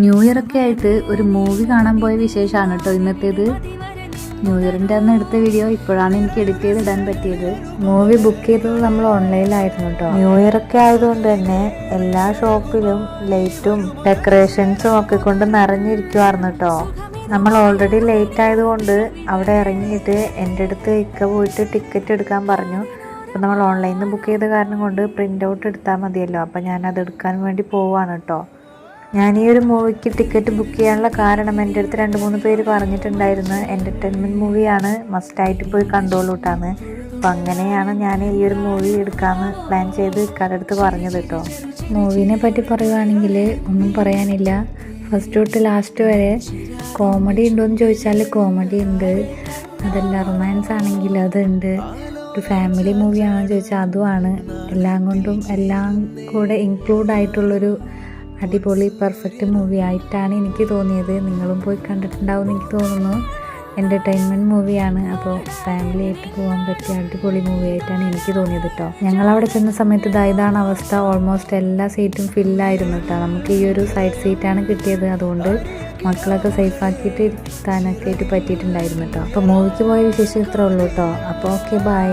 New year ഒക്കെ ആയിട്ട് ഒരു മൂവി കാണാൻ പോയ വിശേഷമാണ് കേട്ടോ ഇന്നത്തേത്. ന്യൂ ഇയറിന്റെ അന്ന് എടുത്ത വീഡിയോ ഇപ്പോഴാണ് എനിക്ക് എഡിറ്റ് ചെയ്ത് ഇടാൻ പറ്റിയത്. മൂവി ബുക്ക് ചെയ്തത് നമ്മൾ ഓൺലൈനിലായിരുന്നു കേട്ടോ. ന്യൂ ഇയർ ഒക്കെ ആയതുകൊണ്ട് തന്നെ എല്ലാ ഷോപ്പിലും ലൈറ്റും ഡെക്കറേഷൻസും ഒക്കെ കൊണ്ട് നിറഞ്ഞിരിക്കുവായിരുന്നു കേട്ടോ. നമ്മൾ ഓൾറെഡി ലേറ്റ് ആയതുകൊണ്ട് അവിടെ ഇറങ്ങിയിട്ട് എന്റെ അടുത്ത് ഇക്ക പോയിട്ട് ടിക്കറ്റ് എടുക്കാൻ പറഞ്ഞു. അപ്പോൾ നമ്മൾ ഓൺലൈനിൽ നിന്ന് ബുക്ക് ചെയ്ത കാരണം കൊണ്ട് പ്രിന്റ് ഔട്ട് എടുത്താൽ മതിയല്ലോ. അപ്പോൾ ഞാൻ അത് എടുക്കാൻ വേണ്ടി പോവാണ് കേട്ടോ. ഞാൻ ഈ ഒരു മൂവിക്ക് ടിക്കറ്റ് ബുക്ക് ചെയ്യാനുള്ള കാരണം എന്റെ അടുത്ത് രണ്ട് മൂന്ന് പേര് പറഞ്ഞിട്ടുണ്ടായിരുന്നു. എന്റർടൈൻമെന്റ് മൂവിയാണ് മസ്റ്റായിട്ട് പോയി കണ്ടോളൂട്ടാന്ന് അപ്പം അങ്ങനെയാണ് ഞാൻ ഈ ഒരു മൂവി എടുക്കാമെന്ന് പ്ലാൻ ചെയ്ത് ഇക്കാരുടെ അടുത്ത് പറഞ്ഞത് കേട്ടോ മൂവിനെ പറ്റി പറയുകയാണെങ്കിൽ ഒന്നും പറയാനില്ല. ഫസ്റ്റ് തൊട്ട് ലാസ്റ്റ് വരെ കോമഡി ഉണ്ടോയെന്ന് ചോദിച്ചാൽ കോമഡി ഉണ്ട്. അതല്ല റൊമാൻസ് ആണെങ്കിൽ അതുണ്ട്. ഒരു ഫാമിലി മൂവിയാണെന്ന് ചോദിച്ചാൽ അതുമാണ് എല്ലാം കൊണ്ടും എല്ലാം കൂടെ ഇൻക്ലൂഡ് ആയിട്ടുള്ളൊരു അടിപൊളി പെർഫെക്റ്റ് മൂവി ആയിട്ടാണ് എനിക്ക് തോന്നിയത്. നിങ്ങളും പോയി കണ്ടിട്ടുണ്ടാവും എനിക്ക് തോന്നുന്നു. എന്റർടൈൻമെന്റ് മൂവിയാണ് അപ്പോൾ ഫാമിലി ആയിട്ട് പോകാൻ പറ്റിയ അടിപൊളി മൂവി ആയിട്ടാണ് എനിക്ക് തോന്നിയത് കേട്ടോ ഞങ്ങൾ അവിടെ ചെന്ന സമയത്ത് ഇതായതാണ് അവസ്ഥ. ഓൾമോസ്റ്റ് എല്ലാ സീറ്റും ഫില്ലായിരുന്നു കേട്ടോ നമുക്ക് ഈ ഒരു സൈഡ് സീറ്റാണ് കിട്ടിയത്. അതുകൊണ്ട് മക്കളൊക്കെ സേഫ് ആക്കിയിട്ട് ഇരുത്താനൊക്കെ ആയിട്ട് പറ്റിയിട്ടുണ്ടായിരുന്നു കേട്ടോ അപ്പോൾ മൂവിക്ക് പോയ വിശേഷം ഇത്രേ ഉള്ളൂ കേട്ടോ അപ്പോൾ ഓക്കെ ബൈ